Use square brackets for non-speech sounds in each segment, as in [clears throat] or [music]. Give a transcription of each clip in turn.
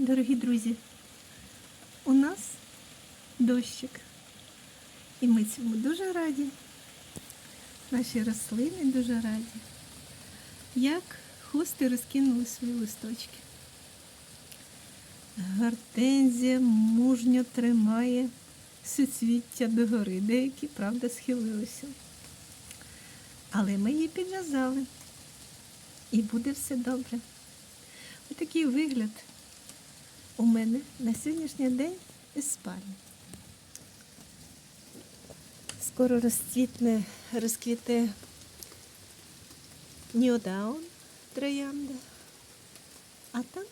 Дорогі друзі, у нас дощик. І ми цьому дуже раді. Наші рослини дуже раді. Як хости розкинули свої листочки. Гортензія мужньо тримає суцвіття догори. Деякі, правда, схилилися. Але ми її підв'язали. І буде все добре. Отакий вигляд у мене на сьогоднішній день із спальні. Скоро розцвітне, розквіте Ньодаун троянда, а там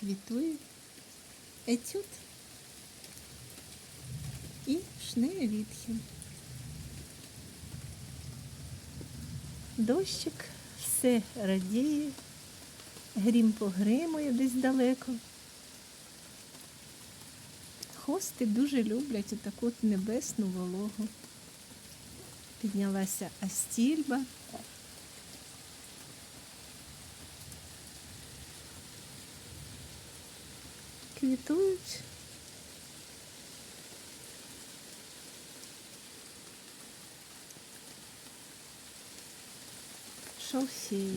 квітує етюд і шнеєвітхін. Дощик все радіє, грім погримує десь далеко. Хости дуже люблять отаку от небесну вологу. Піднялася астільба. Квітують. Шовсі.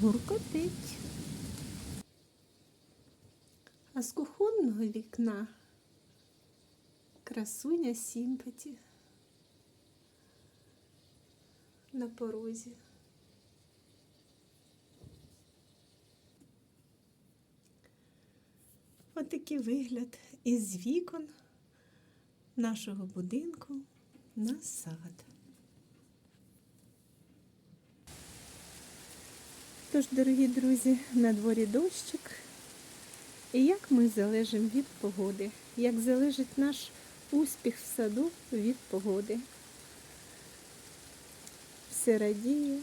Гуркотить. А з кухонного вікна красуня Сімпаті на порозі. Отакий вигляд із вікон нашого будинку на сад. Тож, дорогі друзі, на дворі дощик. І як ми залежимо від погоди, як залежить наш успіх в саду від погоди. Все радіє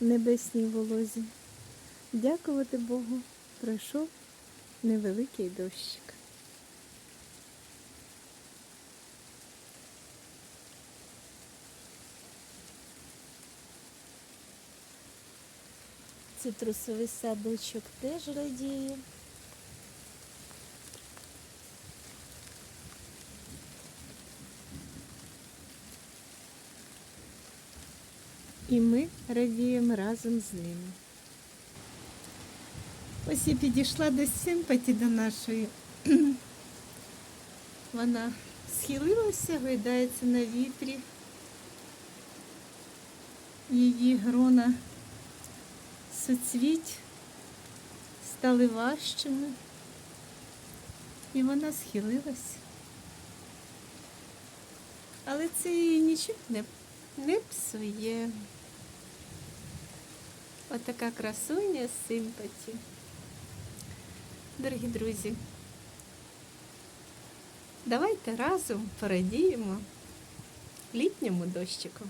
в небесній волозі. Дякувати Богу, пройшов невеликий дощик. Цитрусовий садочок теж радіє. І ми радіємо разом з ними. Ось я підійшла до симпаті до нашої. [clears throat] Вона схилилася, гойдається на вітрі. Її грона суцвіть стали важчими. І вона схилилася. Але це її нічого не, не псує. Отака красуня симпаті. Дорогі друзі, давайте разом порадіємо літньому дощику.